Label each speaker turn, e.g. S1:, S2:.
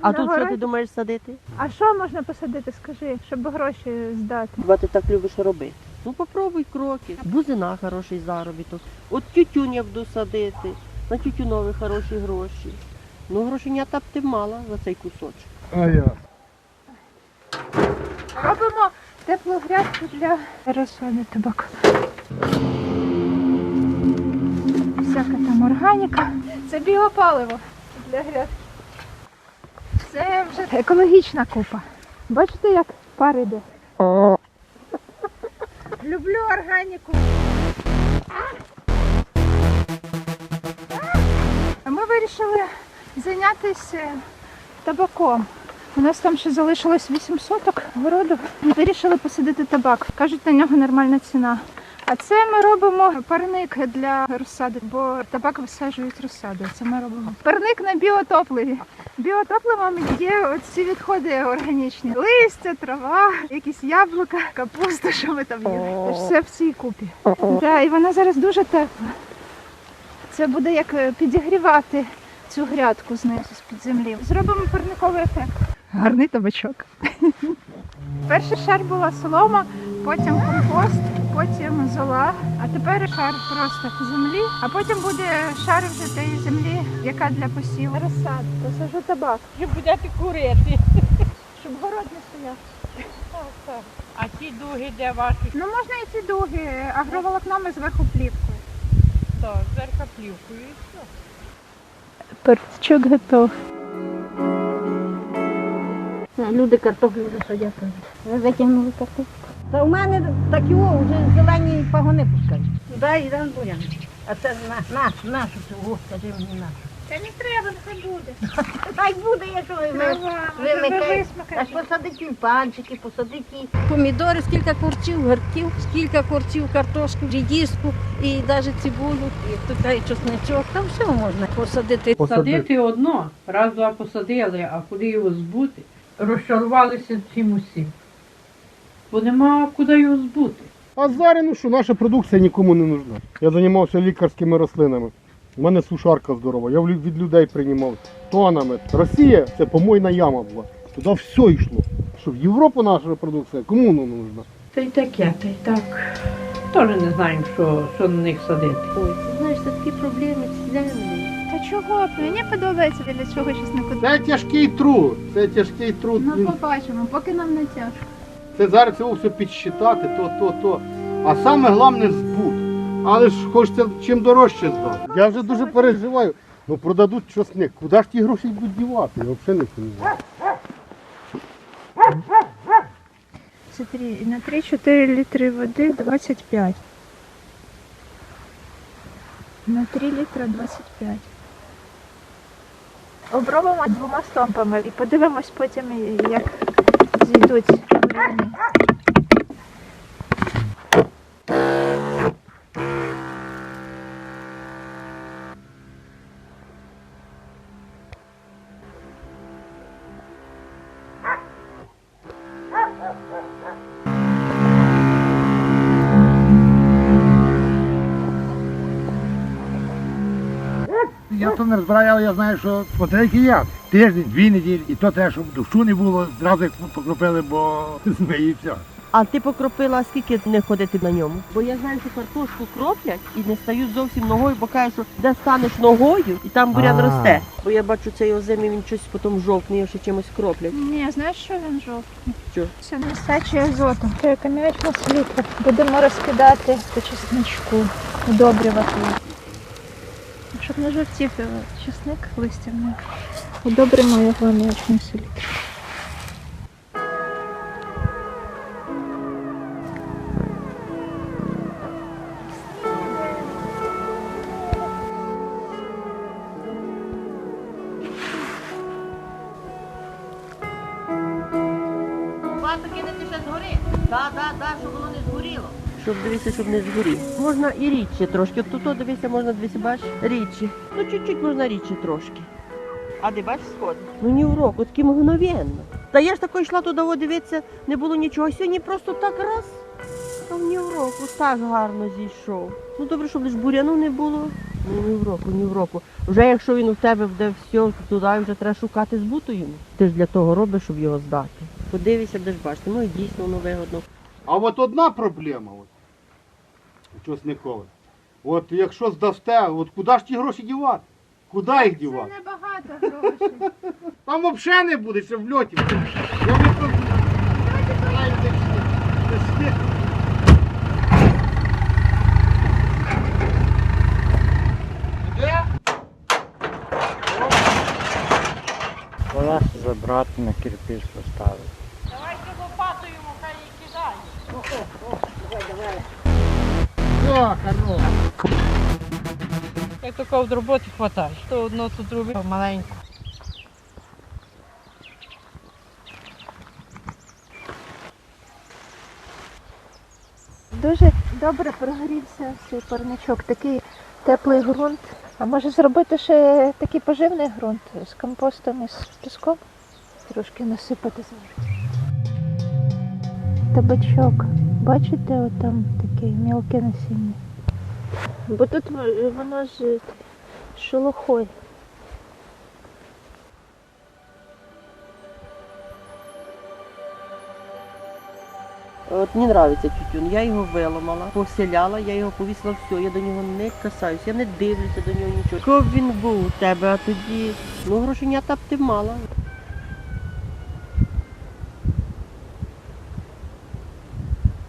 S1: А
S2: На
S1: тут що ти думаєш садити?
S2: А що можна посадити, скажи, щоб гроші здати?
S1: Хіба ти так любиш робити? Ну попробуй кроки. Бузина хороший заробіток. От тютюн я буду садити. На тютюнові хороші гроші. Ну грошенята б ти мала за цей кусочок.
S3: А я.
S2: Робимо теплу грядку для розсади табаку. Всяка там органіка. Це біопаливо для грядки. Це вже екологічна купа. Бачите, як пар іде? Люблю органіку. Ми вирішили зайнятися табаком. У нас там ще залишилось 8 соток городу. Ми вирішили посадити табак. Кажуть, на нього нормальна ціна. А це ми робимо парник для розсади, бо табак висаджують розсаду. Це ми робимо. Парник на біотопливі. Біотопливом є оці відходи органічні. Листя, трава, якісь яблука, капуста, що ми там є. Це все в цій купі. Да, і вона зараз дуже тепла. Це буде як е, підігрівати цю грядку знизу з-під землі. Зробимо парниковий ефект. Гарний табачок. Перший шар була солома, потім компост, потім зола, а тепер шар просто землі, а потім буде шар вже тієї землі, яка для посіву. Розсад, посажу табак,
S4: Щоб будете курити.
S2: щоб город не стояв.
S4: А ті дуги, де ваші,
S2: Ну можна і ці дуги, агроволокном і зверху плівкою.
S4: то зверха плівкою і все.
S2: Перчик готов.
S1: Люди картоплю вже садять.
S2: Ви витягнули картоплю?
S5: Та у мене такі о, вже зелені пагони пускають. Туди і там бурян. А це на, наш, наш, о, скажи мені наш.
S2: Та не треба, нехай буде.
S5: Так буде, якщо ви вимикаєте. Аж
S2: висмикаєте.
S5: посадити тюльпанчики, посадити помідори, скільки курців, гірків, скільки курців картошки, рідіску і навіть цибулю, і тут і чесничок, там все можна посадити.
S4: Садити одно, раз два посадили, а куди його збути? Розчарувалися цим усім. Бо нема куди його збути.
S3: А зараз, ну що, наша продукція нікому не нужна. Я займався лікарськими рослинами. У мене сушарка здорова, я від людей приймав тонами. Росія це помойна яма була. Туди все йшло. Що в Європу наша продукція кому не нужна?
S4: Та й таке, та й так. Теж не знаємо, що, що на них садити.
S1: Ой, ти знаєш, це такі проблеми ці землі.
S2: Та чого? Мені подобається для чого щось не чеснику.
S3: Це тяжкий труд. Це тяжкий труд.
S2: Ну побачимо, поки нам не тяжко.
S3: Це зараз це все підсчитати, то, то, то. А саме головне збут. Але ж хочеться чим дорожче здати. Я вже дуже переживаю. Ну продадуть чосник. Куди ж ті гроші будуть дівати? Я взагалі не розумію.
S2: На 3-4 літри води 25. На 3 літра 25. Обробимо двома стомпами і подивимось потім, як зійдуть
S6: Я то не розбираю, але я знаю, що смотри, який я. Тиждень, дві неділі, і то треба, щоб дощу не було, зразу як покропили, бо змиє і все.
S1: А ти покропила, скільки не ходити на ньому? Бо я знаю, що картошку кроплять і не стають зовсім ногою, бо кажуть, що де станеш ногою, і там бурян
S6: А.
S1: росте. Бо я бачу цей озимий, він щось потім жовтний, ще чимось кроплять.
S2: Ні, знаєш, що він жовтий?
S1: Що?
S2: Це нестача азоту. Це кам'ячна слідка. Будемо розкидати по чесничку, удобрювати. Щоб не жовтів чесник листями. Удобримо його аміачною селітрою.
S1: Багато кинути ще згори. Так, так, так, щоб воно не згоріло. Щоб дивися, щоб не згорів. Можна і рідче трошки. От тут дивися, можна дивися, бачиш, рідче. Ну чуть-чуть можна рідче трошки. А де бачиш сходи? Ну ні урок, от таки мгновенно. Та я ж тако йшла туди, о, дивитися, не було нічого. Сьогодні просто так раз. Там ні урок, от так гарно зійшов. Ну добре, щоб лиш буряну не було. Ну, ні в року, ні в року. Вже якщо він у тебе буде все, то туди вже треба шукати збуту йому. Ти ж для того робиш, щоб його здати. Подивися, де ж бачите, ну і дійсно воно вигодно.
S3: А от одна проблема, от, чосникове. От якщо здасте, от куди ж ті гроші дівати? Куди їх
S2: Це
S3: дівати?
S2: небагато грошей.
S3: Там взагалі не буде, ще в льоті. Я вже про- Ай, ти що, ти що? Де?
S7: Пора забрати на кирпич поставити.
S3: О, хорош.
S4: Як такого в роботи хватає. То одно, то друге маленько.
S2: Дуже добре прогорівся цей парничок, такий теплий ґрунт. А може зробити ще такий поживний ґрунт з компостом і з піском? Трошки насипати зараз. Табачок. Бачите, от таке мілке насіння. Бо тут воно ж е.
S1: От мені подобається тютюн. Я його виламала, поселяла, я його повісила все, я до нього не касаюсь, я не дивлюся до нього нічого. Коли б він був у тебе, а тоді ну грошенята б ти мала.